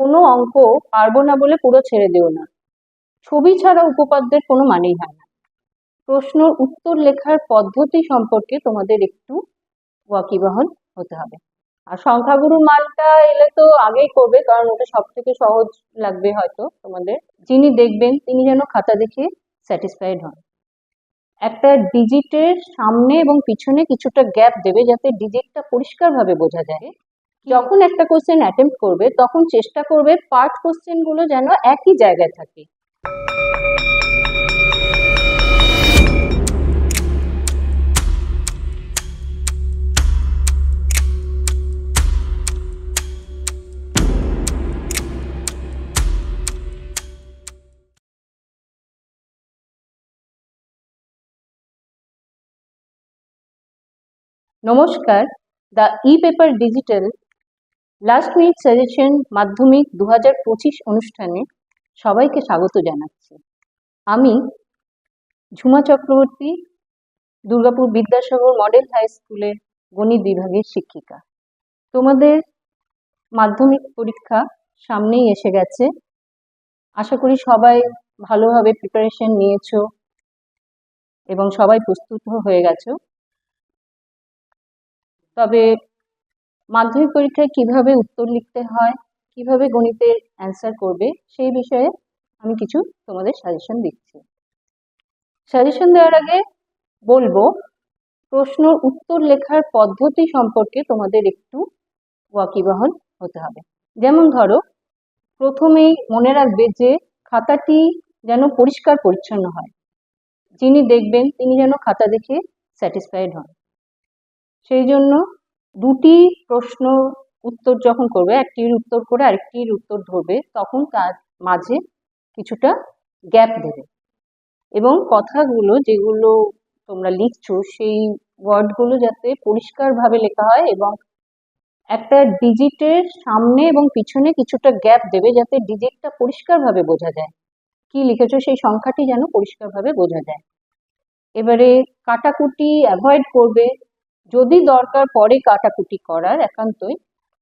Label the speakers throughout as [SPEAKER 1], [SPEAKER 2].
[SPEAKER 1] কোনো অঙ্ক পারব না বলে পুরো ছেড়ে দিও না। ছবি ছাড়া উপপাদ্যের কোনো মানেই হয় না। প্রশ্নর উত্তর লেখার পদ্ধতি সম্পর্কে তোমাদের একটু ওয়াকিবহাল হতে হবে। আর সংখ্যাগুরু মানটা এলে তো আগেই করবে, কারণ ওটা সব থেকে সহজ লাগবে হয়তো তোমাদের। যিনি দেখবেন, তিনি যেন খাতা দেখে স্যাটিসফাইড হন। একটা ডিজিটের সামনে এবং পিছনে কিছুটা গ্যাপ দেবে যাতে ডিজিটটা পরিষ্কারভাবে বোঝা যায়। যখন একটা কোশ্চেন অ্যাটেম্প করবে, তখন চেষ্টা করবে পার্ট কোশ্চেনগুলো যেন একই জায়গায় থাকে। নমস্কার the e paper digital last minute suggestion মাধ্যমিক দু হাজার পঁচিশ অনুষ্ঠানে সবাইকে স্বাগত জানাচ্ছি। আমি ঝুমা চক্রবর্তী, দুর্গাপুর বিদ্যাসাগর মডেল হাই স্কুলের গণিত বিভাগের শিক্ষিকা। তোমাদের মাধ্যমিক পরীক্ষা সামনেই এসে গেছে। আশা করি সবাই ভালোভাবে প্রিপারেশন নিয়েছো এবং সবাই প্রস্তুত হয়ে গেছো। তবে মাধ্যমিক পরীক্ষায় কীভাবে উত্তর লিখতে হয়, কীভাবে গণিতের অ্যান্সার করবে, সেই বিষয়ে আমি কিছু তোমাদের সাজেশন দিচ্ছি। সাজেশন দেওয়ার আগে বলব প্রশ্ন উত্তর লেখার পদ্ধতি সম্পর্কে তোমাদের একটু ওয়াকিবহল হতে হবে। যেমন ধরো, প্রথমেই মনে রাখবে যে খাতাটি যেন পরিষ্কার পরিচ্ছন্ন হয়। যিনি দেখবেন তিনি যেন খাতা দেখে স্যাটিসফাইড হন। সেই জন্য দুটি প্রশ্ন উত্তর যখন করবে, একটির উত্তর করে আরেকটির উত্তর ধরবে, তখন তার মাঝে কিছুটা গ্যাপ দেবে। এবং কথাগুলো যেগুলো তোমরা লিখছো, সেই ওয়ার্ডগুলো যাতে পরিষ্কারভাবে লেখা হয় এবং একটা ডিজিটের সামনে এবং পিছনে কিছুটা গ্যাপ দেবে যাতে ডিজিটটা পরিষ্কারভাবে বোঝা যায়। কি লিখেছো, সেই সংখ্যাটি যেন পরিষ্কারভাবে বোঝা যায়। এবারে কাটাকুটি অ্যাভয়েড করবে। যদি দরকার পড়ে কাটাকুটি করার একান্তই,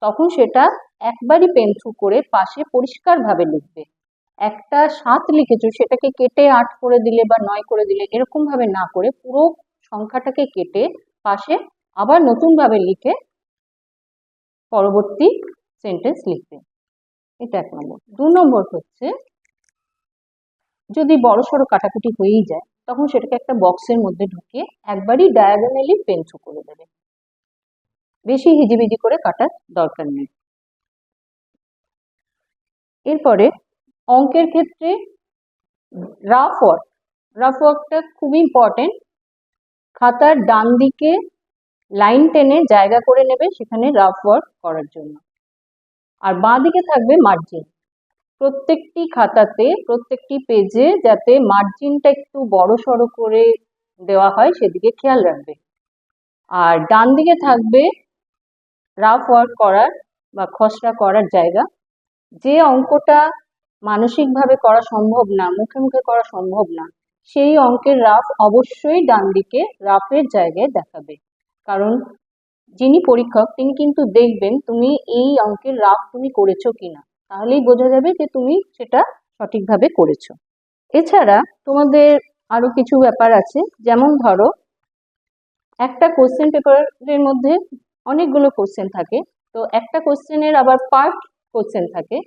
[SPEAKER 1] তখন সেটা একবারই পেন থ্রু করে পাশে পরিষ্কারভাবে লিখবে। একটা সাত লিখেছো, সেটাকে কেটে আট করে দিলে বা নয় করে দিলে এরকম ভাবে না করে পুরো সংখ্যাটাকে কেটে পাশে আবার নতুনভাবে লিখে পরবর্তী সেন্টেন্স লিখবে। এটা এক নম্বর। দু নম্বর হচ্ছে, যদি বড় সড়ো কাটাকুটি হয়েই যায় তখন সেটাকে একটা বক্সের মধ্যে ঢুকিয়ে একবারই ডায়াগোনালি পেন করে দেবে। বেশি হিজিবিজি করে কাটার দরকার নেই। এরপরে অঙ্কের ক্ষেত্রে রাফ ওয়ার্ক রাফ ওয়ার্কটা খুবই ইম্পর্টেন্ট খাতার ডান দিকে লাইন টেনে জায়গা করে নেবে সেখানে রাফ ওয়ার্ক করার জন্য। আর বাঁ দিকে থাকবে মার্জিন প্রত্যেকটি খাতাতে, প্রত্যেকটি পেজে যাতে মার্জিনটা একটু বড় সড়ো করে দেওয়া হয়, সেদিকে খেয়াল রাখবে। আর ডান দিকে থাকবে রাফ ওয়ার্ক করার বা খসড়া করার জায়গা। যে অঙ্কটা মানসিকভাবে করা সম্ভব না, মুখে মুখে করা সম্ভব না, সেই অঙ্কের রাফ অবশ্যই ডান দিকে রাফের জায়গায় দেখাবে। কারণ যিনি পরীক্ষক, তিনি কিন্তু দেখবেন তুমি এই অঙ্কের রাফ তুমি করেছ কিনা। তাহলেই বোঝা যাবে যে তুমি সেটা সঠিকভাবে করেছ। এছাড়া তোমাদের আরও কিছু ব্যাপার আছে। যেমন ধরো, একটা কোশ্চেন পেপারের মধ্যে অনেকগুলো কোশ্চেন থাকে। তো একটা কোশ্চেনের আবার পার্ট কোশ্চেন থাকে।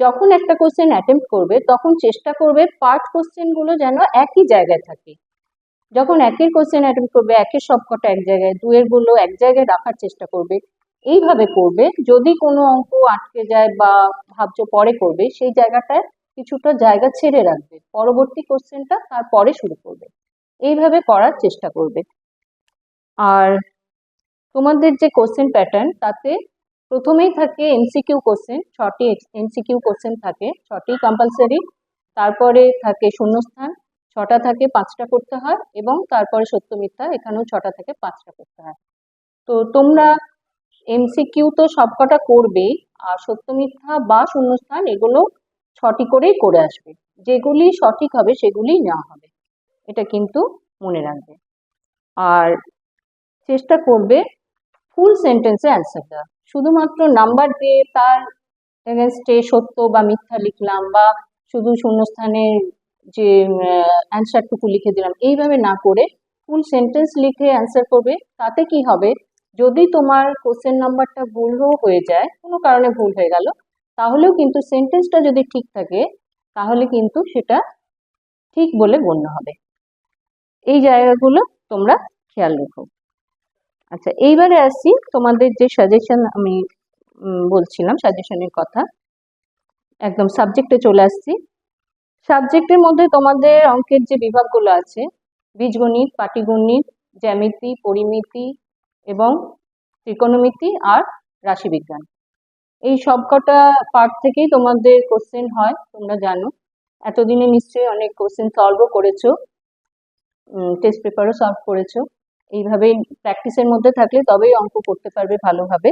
[SPEAKER 1] যখন একটা কোশ্চেন অ্যাটেম্প করবে, তখন চেষ্টা করবে পার্ট কোশ্চেনগুলো যেন একই জায়গায় থাকে। যখন একের কোশ্চেন অ্যাটেম্প করবে, একের সবকটা এক জায়গায় দুয়েরগুলো এক জায়গায় রাখার চেষ্টা করবে। এইভাবে করবে। যদি কোনো অঙ্ক আটকে যায় বা ভাবছ পরে করবে, সেই জায়গাটায় কিছুটা জায়গা ছেড়ে রাখবে। পরবর্তী কোশ্চেনটা তারপরে শুরু করবে। এইভাবে করার চেষ্টা করবে। আর তোমাদের যে কোশ্চেন প্যাটার্ন, তাতে প্রথমেই থাকে এমসিকিউ কোশ্চেন, ছটি এমসিকিউ কোশ্চেন থাকে, ছটি কম্পালসারি তারপরে থাকে শূন্যস্থান, ছটা থাকে পাঁচটা করতে হয়, এবং তারপরে সত্য মিথ্যা, এখানেও ছটা থেকে পাঁচটা করতে হয়। তো তোমরা এমসিকিউ তো সবকটা করবেই, আর সত্য মিথ্যা বা শূন্যস্থান এগুলো ছটি করেই করে আসবে। যেগুলি সঠিক হবে সেগুলি নেওয়া হবে। এটা কিন্তু মনে রাখবে। আর চেষ্টা করবে ফুল সেন্টেন্সে অ্যান্সার দেওয়া শুধুমাত্র নাম্বার দিয়ে তার এগেনস্টে সত্য বা মিথ্যা লিখলাম বা শুধু শূন্যস্থানে যে অ্যান্সারটুকু লিখে দিলাম, এইভাবে না করে ফুল সেন্টেন্স লিখে অ্যান্সার করবে, তাতে কি হবে? যদি তোমার কোশ্চেন নাম্বারটা ভুলও হয়ে যায়, কোনো কারণে ভুল হয়ে গেল, তাহলেও কিন্তু সেন্টেন্সটা যদি ঠিক থাকে, তাহলে কিন্তু সেটা ঠিক বলে গণ্য হবে। এই জায়গাগুলো তোমরা খেয়াল রেখো। আচ্ছা এইবারে আসছি তোমাদের যে সাজেশন আমি বলছিলাম সাজেশনের কথা। একদম সাবজেক্টে চলে আসছি। সাবজেক্টের মধ্যে তোমাদের অঙ্কের যে বিভাগগুলো আছে, বীজগণিত, পাটিগণিত, জ্যামিতি, পরিমিতি এবং ত্রিকোণমিতি আর রাশিবিজ্ঞান। এই সবকটা পার্ট থেকেই তোমাদের কোশ্চেন হয়, তোমরা জানো। এতদিনে নিশ্চয়ই অনেক কোশ্চেন সলভও করেছ টেস্ট পেপারও সলভ করেছ। এইভাবেই প্র্যাকটিসের মধ্যে থাকলে তবেই অঙ্ক করতে পারবে ভালোভাবে।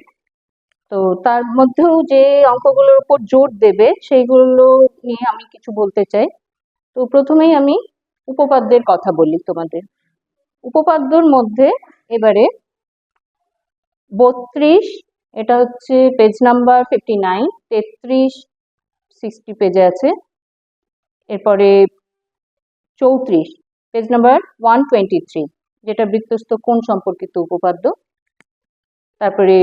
[SPEAKER 1] তো তার মধ্যেও যে অঙ্কগুলোর উপর জোর দেবে, সেইগুলো নিয়ে আমি কিছু বলতে চাই। তো প্রথমেই আমি উপপাদ্যের কথা বলি তোমাদের। উপপাদ্যর মধ্যে এবারে বত্রিশ, এটা হচ্ছে পেজ নাম্বার ফিফটি নাইন তেত্রিশ সিক্সটি পেজে আছে। এরপরে চৌত্রিশ page number one twenty three যেটা বৃত্তস্থ কোণ সম্পর্কিত উপপাদ্য। তারপরে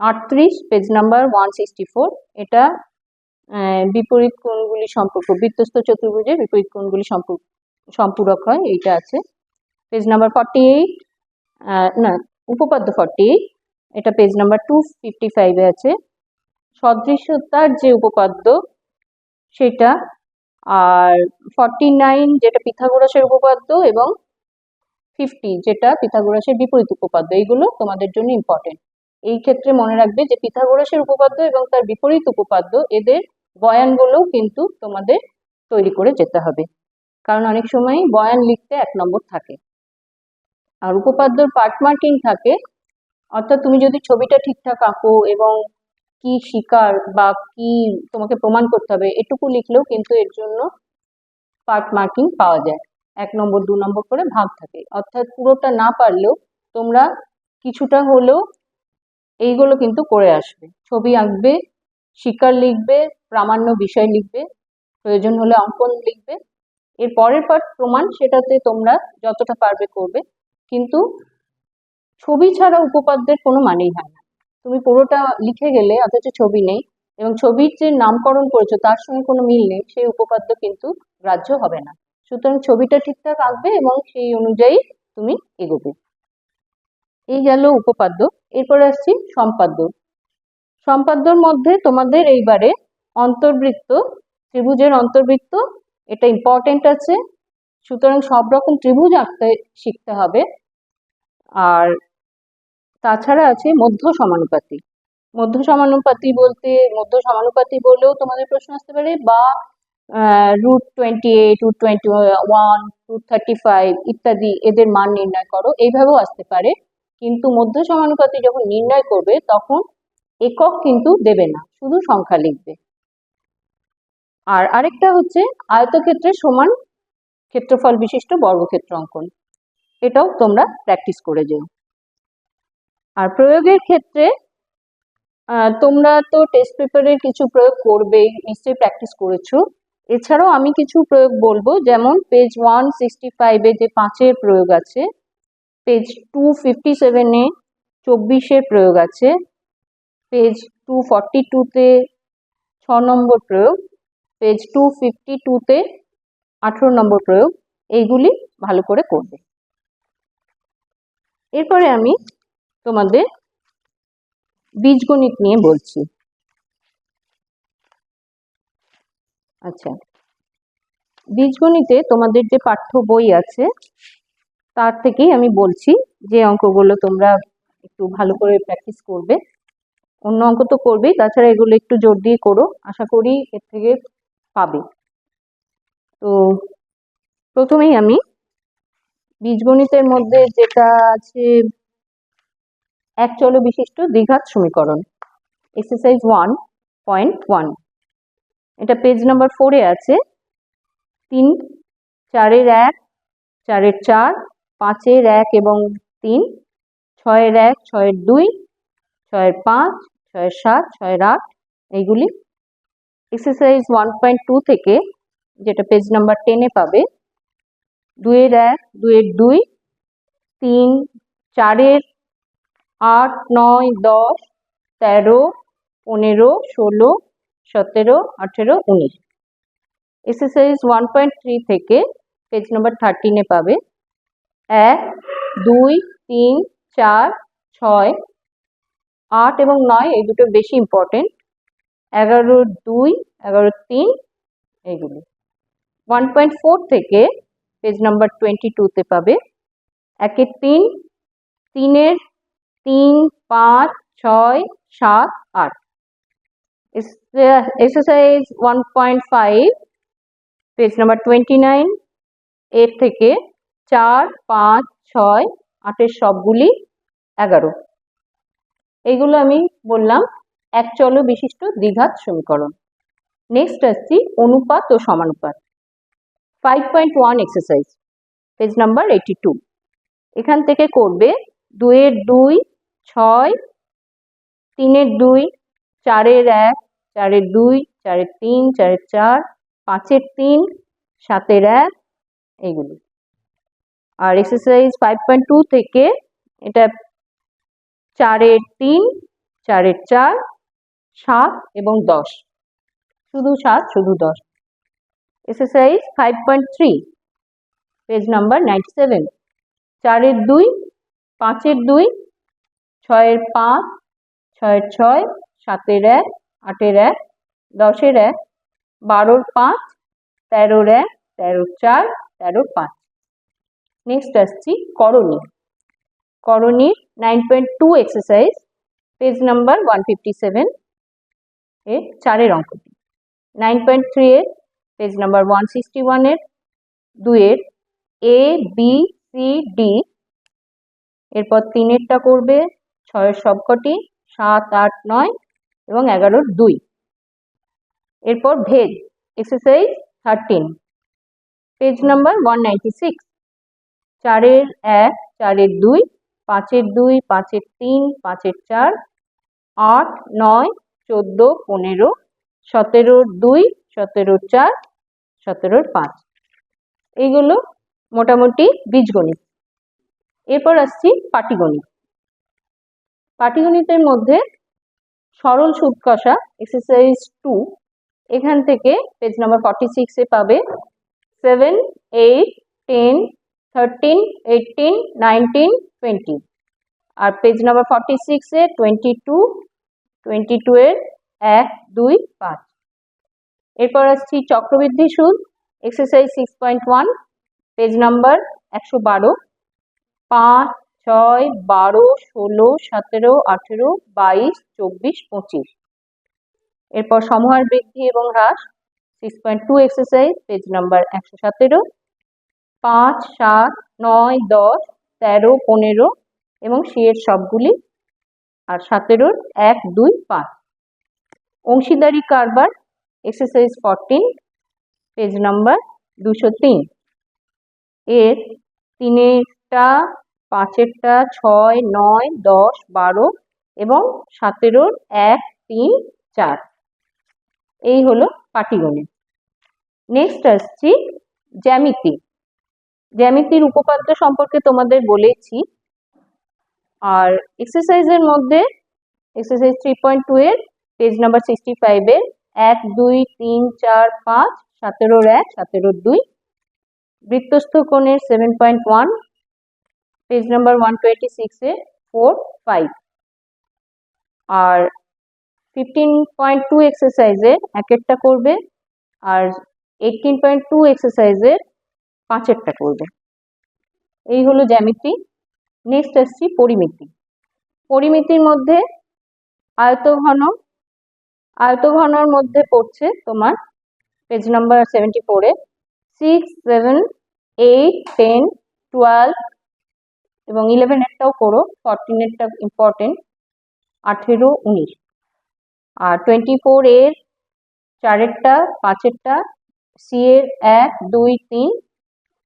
[SPEAKER 1] আটত্রিশ page number one sixty four এটা বিপরীত কোণগুলি সম্পর্ক, বৃত্তস্থ চতুর্ভুজের বিপরীত কোণগুলি সম্পর্ক, সম্পূরক হয়, এইটা আছে। পেজ নাম্বার ফর্টি এইট না উপপাদ্য ফর্টি এটা পেজ নাম্বার টু ফিফটি ফাইভে আছে। সদৃশ্যতার যে উপপাদ্য, সেটা, আর ফর্টি নাইন যেটা পিথাগোরাসের উপপাদ্য এবং ফিফটি যেটা পিথাগোরাসের বিপরীত উপপাদ্য, এইগুলো তোমাদের জন্য ইম্পর্টেন্ট এই ক্ষেত্রে মনে রাখবে যে পিথাগোরাসের উপপাদ্য এবং তার বিপরীত উপপাদ্য, এদের বয়ানগুলোও কিন্তু তোমাদের তৈরি করে যেতে হবে। কারণ অনেক সময় বয়ান লিখতে এক নম্বর থাকে। আর উপপাদ্যর পার্ট মার্কিং থাকে, অর্থাৎ তুমি যদি ছবিটা ঠিকঠাক আঁকো এবং কি শিকার বা কি তোমাকে প্রমাণ করতে হবে, এটুকু লিখলেও কিন্তু এর জন্য পার্ট মার্কিং পাওয়া যায়। এক নম্বর, দু নম্বর করে ভাগ থাকে। অর্থাৎ পুরোটা না পারলেও তোমরা কিছুটা হলেও এইগুলো কিন্তু করে আসবে। ছবি আঁকবে, শিকার লিখবে, প্রামাণ্য বিষয় লিখবে, প্রয়োজন হলে অঙ্কন লিখবে। এর পরের পার্ট প্রমাণ, সেটাতে তোমরা যতটা পারবে করবে। কিন্তু ছবি ছাড়া উপপাদ্যের কোনো মানেই হয় না। তুমি পুরোটা লিখে গেলে অথচ ছবি নেই এবং ছবির যে নামকরণ করেছ তার সঙ্গে কোনো মিল নেই, সেই উপপাদ্য কিন্তু গ্রাহ্য হবে না। সুতরাং ছবিটা ঠিকঠাক আঁকবে এবং সেই অনুযায়ী তুমি এগোবে। এই গেল উপপাদ্য। এরপরে আসছি সম্পাদ্য। সম্পাদ্যর মধ্যে তোমাদের এইবারে অন্তর্বৃত্ত, ত্রিভুজের অন্তর্বৃত্ত, এটা ইম্পর্টেন্ট আছে। সুতরাং সব রকম ত্রিভুজ আঁকতে শিখতে হবে। আর তাছাড়া আছে মধ্য সমানুপাতি। মধ্য সমানুপাতি বলতে, মধ্য সমানুপাতি বলেও তোমাদের প্রশ্ন আসতে পারে, বা root twenty eight root twenty one root thirty five ইত্যাদি এদের মান নির্ণয় করো, এইভাবেও আসতে পারে। কিন্তু মধ্য সমানুপাতি যখন নির্ণয় করবে, তখন একক কিন্তু দেবে না, শুধু সংখ্যা লিখবে। আর আরেকটা হচ্ছে আয়তক্ষেত্রের সমান ক্ষেত্রফল বিশিষ্ট বর্গক্ষেত্র অঙ্কন। এটাও তোমরা প্র্যাকটিস করে যেও। আর প্রয়োগের ক্ষেত্রে তোমরা তো টেস্ট পেপারের কিছু প্রয়োগ করবেই, নিশ্চয়ই প্র্যাকটিস করেছ। এছাড়াও আমি কিছু প্রয়োগ বলব, যেমন পেজ ওয়ান সিক্সটি ফাইভে যে পাঁচের প্রয়োগ আছে পেজ টু ফিফটি সেভেনে চব্বিশের প্রয়োগ আছে পেজ টু ফর্টি টুতে ছ নম্বর প্রয়োগ পেজ টু ফিফটি টুতে আঠেরো নম্বর প্রয়োগ, এইগুলি ভালো করে করবে। এরপরে আমি তোমাদের বীজগণিত নিয়ে বলছি। আচ্ছা বীজগণিতে তোমাদের যে পাঠ্য বই আছে, তার থেকেই আমি বলছি যে অঙ্কগুলো তোমরা একটু ভালো করে প্র্যাকটিস করবে। অন্য অঙ্ক তো করবেই, তাছাড়া এগুলো একটু জোর দিয়ে করো, আশা করি এর থেকে পাবে। তো প্রথমেই আমি বীজগণিতের মধ্যে যেটা আছে, এক চল বিশিষ্ট দ্বিঘাত সমীকরণ এক্সারসাইজ ওয়ান পয়েন্ট ওয়ান এটা পেজ নাম্বার ফোরে আছে। তিন, চারের এক, চারের চার, পাঁচের এক এবং তিন, ছয়ের এক, ছয়ের দুই, ছয়ের পাঁচ, ছয়ের সাত, ছয়ের আট, এইগুলি এক্সারসাইজ ওয়ান পয়েন্ট টু থেকে যেটা পেজ নাম্বার টেনে পাবে। দুইয়ের এক, দুইয়ের দুই, তিন, চারের আট, নয়, দশ, তেরো, পনেরো, ষোলো, সতেরো, আঠেরো, উনিশ। এক্সারসাইজ ওয়ান পয়েন্ট থ্রি থেকে পেজ নম্বর থার্টিনে পাবে। এক, দুই, তিন, চার, ছয়, আট এবং নয় এই দুটো বেশি ইম্পর্টেন্ট এগারো, দুই, এগারো, তিন এইগুলি ওয়ান পয়েন্ট ফোর থেকে পেজ নাম্বার টোয়েন্টি টুতে পাবে। একের তিন, তিনের তিন, পাঁচ, ছয়, সাত, আট। Exercise one point five page number twenty nine এর থেকে চার, পাঁচ, ছয়, আটের সবগুলি এগারো। এইগুলো আমি বললাম, এক চল বিশিষ্ট দ্বিঘাত সমীকরণ। নেক্সট আসছি অনুপাত ও সমানুপাত। Five point one exercise page number eighty two এখান থেকে করবে দুইয়ের দুই, ছয়, তিনের দুই, চারের এক, চারের দুই, চারের তিন, চারের চার, পাঁচের তিন, সাতের এক, এইগুলি। আর এক্সারসাইজ ফাইভ পয়েন্ট টু থেকে এটা চারের তিন, চারের চার, সাত এবং দশ। শুধু সাত, শুধু দশ। Exercise five point three, page number ninety seven. চারের দুই, পাঁচের দুই, ছয়ের পাঁচ, ছয়ের ছয়, সাতের এক, আটের এক, দশের এক, বারোর পাঁচ, তেরোর এক, তেরোর চার, তেরোর পাঁচ। নেক্সট আসছি করণী। করণীর nine point two exercise, page number one fifty seven, এর চারের অঙ্কটি। নাইন পয়েন্ট থ্রি এর পেজ নাম্বার ওয়ান সিক্সটি ওয়ানের দুয়ের এ বি সি ডি এরপর তিনেরটা করবে, ছয়ের সবকটি, সাত, আট, নয় এবং এগারোর দুই। এরপর ভেদ, exercise thirteen page number one ninety six চারের এক, চারের দুই, পাঁচের দুই, পাঁচের তিন, পাঁচের চার, আট, নয়, চোদ্দ, পনেরো, সতেরোর দুই, সতেরোর চার সতেরোর পাঁচ। এইগুলো মোটামুটি বীজগণিত। এরপর আসছি পাটিগণিত। পাটিগণিতের মধ্যে সরল সুদ কষা এক্সারসাইজ টু এখান থেকে পেজ নাম্বার ফর্টি সিক্সে পাবে। Seven eight ten thirteen eighteen nineteen twenty আর পেজ নাম্বার ফর্টি সিক্সে টোয়েন্টি টু টোয়েন্টি টু এর এক, দুই, পাঁচ। এরপর আসছি চক্রবৃদ্ধি সুদ exercise six point one page number একশো বারো। পাঁচ, ছয়, বারো, ষোলো, সতেরো, আঠেরো, বাইশ, চব্বিশ, পঁচিশ। এরপর সমহার বৃদ্ধি এবং হ্রাস six point two exercise page number একশো সতেরো। পাঁচ, সাত, নয়, দশ, তেরো, পনেরো এবং সিয়ের সবগুলি আর সতেরোর এক, দুই, পাঁচ। অংশীদারি কারবার এক্সারসাইজ ফরটিন পেজ নাম্বার দুশো তিন। এর তিনেরটা, পাঁচেরটা, ছয়, নয়, দশ, বারো এবং সতেরোর এক, তিন, চার। এই হলো পাটিগণিত। নেক্সট আসছি জ্যামিতি। জ্যামিতির উপপাদ্য সম্পর্কে তোমাদের বলেছি। আর এক্সারসাইজের মধ্যে এক্সারসাইজ থ্রি পয়েন্ট টু এর পেজ নাম্বার সিক্সটি ফাইভের এক, দুই, তিন, চার, পাঁচ সতেরোর এক সতেরোর দুই। বৃত্তস্থ কোণের seven point one page number one twenty সিক্সে ফোর ফাইভ আর ফিফটিন পয়েন্ট টু এক্সারসাইজের এক একটা করবে, আর এইটিন পয়েন্ট টু এক্সারসাইজের পাঁচেরটা করবে। এই হলো জ্যামিতি। নেক্সট আসছি পরিমিতি। পরিমিতির মধ্যে আয়তঘন আয়তঘনর মধ্যে পড়ছে তোমার পেজ নাম্বার সেভেন্টি ফোরে six seven eight ten twelve এবং ইলেভেনেরটাও করো ফরটিনেরটা ইম্পর্টেন্ট আঠেরো, উনিশ। আর টোয়েন্টি ফোর এর চারেরটা, পাঁচেরটা সি এর এক, দুই, তিন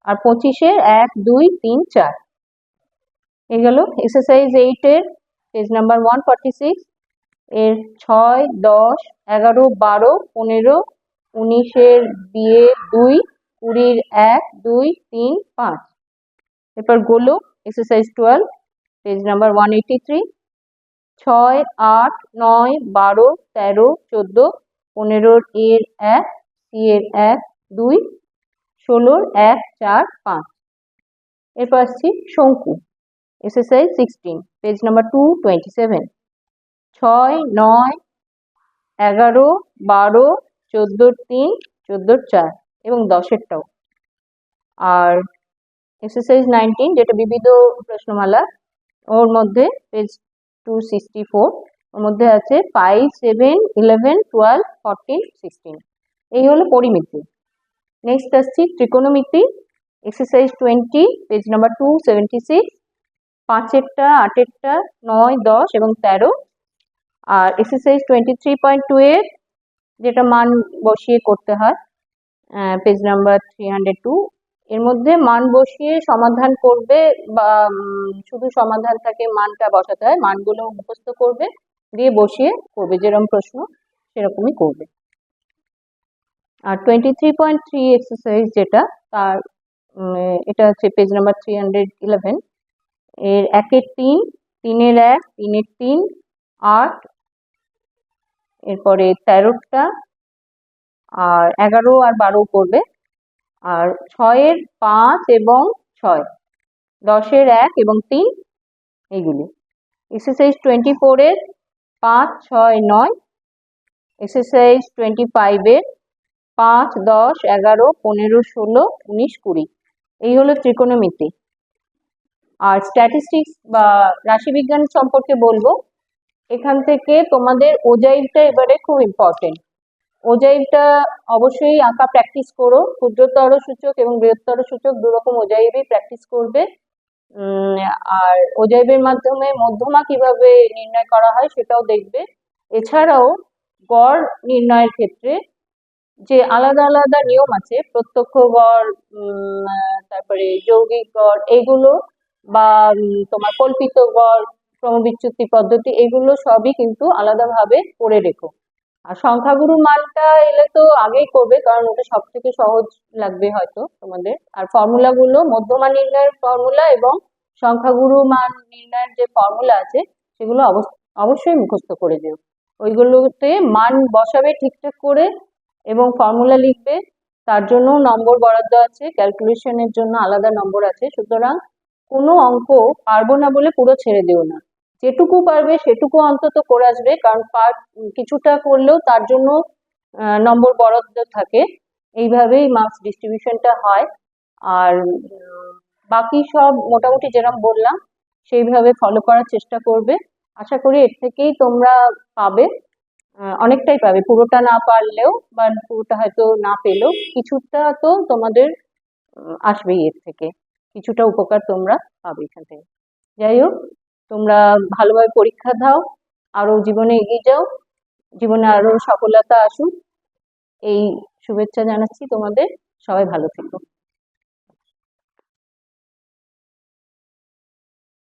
[SPEAKER 1] আর পঁচিশের এক, দুই, তিন, চার। এই গেল এক্সারসাইজ এইটের page number one forty six এর ছয়, দশ, এগারো, বারো, পনেরো, উনিশের বিয়ে দুই, কুড়ির এক, দুই, তিন, পাঁচ। এরপর গোলো exercise twelve page number one eighty three ছয়, আট, নয়, বারো, তেরো, চোদ্দ, পনেরোর এর এক সি এর এক, দুই, ষোলোর এক, চার, পাঁচ। এরপর আসছি শঙ্কু exercise sixteen page number two twenty seven ছয়, নয়, এগারো, বারো চোদ্দোর তিন চোদ্দোর চার এবং দশেরটাও। আর এক্সারসাইজ নাইনটিন যেটা বিবিধ প্রশ্নমালা, ওর মধ্যে পেজ টু সিক্সটি ফোর ওর মধ্যে আছে five seven eleven twelve fourteen sixteen এই হলো পরিমিতি। নেক্সট আসছি ত্রিকোণমিতি exercise twenty page number two seventy six পাঁচেরটা, আটেরটা, নয়, দশ এবং তেরো আর এক্সারসাইজ টোয়েন্টি থ্রি পয়েন্ট এর যেটা মান বসিয়ে করতে হয় page number three hundred two এর মধ্যে মান বসিয়ে সমাধান করবে বা শুধু সমাধান থাকে মানটা বসাতে হয়, মানগুলো মুখস্থ করবে, দিয়ে বসিয়ে করবে যেরকম প্রশ্ন সেরকমই করবে। আর twenty three point three exercise যেটা, তার এটা হচ্ছে page number three hundred eleven এর একের তিন, তিনের এক, তিনের তিন, আট এরপরে তেরোটা, আর এগারো আর বারো করবে আর ছয়ের পাঁচ এবং ছয়, দশের এক এবং তিন এইগুলি এক্সারসাইজ টোয়েন্টি ফোরের পাঁচ, ছয়, নয়। এক্সারসাইজ টোয়েন্টি ফাইভের পাঁচ, দশ, এগারো, পনেরো, ষোলো, উনিশ, কুড়ি। এই হলো ত্রিকোণমিতি। আর স্ট্যাটিস্টিক্স বা রাশিবিজ্ঞান সম্পর্কে বলব। এখান থেকে তোমাদের ওজাইভটা এবারে খুব ইম্পর্টেন্ট ওজাইভটা অবশ্যই আঁকা প্র্যাকটিস করো। ক্ষুদ্রতর সূচক এবং বৃহত্তর সূচক দুরকম ওজাইভই প্র্যাকটিস করবে। আর ওজাইভের মাধ্যমে মধ্যমা কীভাবে নির্ণয় করা হয় সেটাও দেখবে। এছাড়াও গড় নির্ণয়ের ক্ষেত্রে যে আলাদা আলাদা নিয়ম আছে, প্রত্যক্ষ গড় তারপরে যৌগিক গড়, এগুলো বা তোমার কল্পিত গড় ক্রমবিচ্যুতি পদ্ধতি, এগুলো সবই কিন্তু আলাদাভাবে করে রেখো। আর সংখ্যাগুরু মানটা এলে তো আগেই করবে, কারণ ওটা সব থেকে সহজ লাগবে হয়তো তোমাদের। আর ফর্মুলাগুলো মধ্যমা নির্ণয়ের ফর্মুলা এবং সংখ্যাগুরু মান নির্ণয়ের যে ফর্মুলা আছে, সেগুলো অবশ্য- অবশ্যই মুখস্থ করে দিও ওইগুলোতে মান বসাবে ঠিকঠাক করে এবং ফর্মুলা লিখবে, তার জন্য নম্বর বরাদ্দ আছে ক্যালকুলেশনের জন্য আলাদা নম্বর আছে। সুতরাং কোনো অঙ্ক পারব না বলে পুরো ছেড়ে দিও না। যেটুকু পারবে সেটুকু অন্তত করে আসবে, কারণ পার কিছুটা করলেও তার জন্য নম্বর বরাদ্দ থাকে। এইভাবেই মার্কস ডিস্ট্রিবিউশনটা হয়। আর বাকি সব মোটামুটি যেরকম বললাম, সেইভাবে ফলো করার চেষ্টা করবে। আশা করি এর থেকেই তোমরা পাবে। অনেকটাই পাবে। পুরোটা না পারলেও বা পুরোটা হয়তো না পেলেও কিছুটা তো তোমাদের আসবেই এর থেকে। কিছুটা উপকার তোমরা পাবে এখান থেকে। যাই হোক তোমরা ভালোভাবে পরীক্ষা দাও, আরও জীবনে এগিয়ে যাও, জীবনে আরও সফলতা আসুক। এই শুভেচ্ছা জানাচ্ছি তোমাদের। সবাই ভালো থেকো।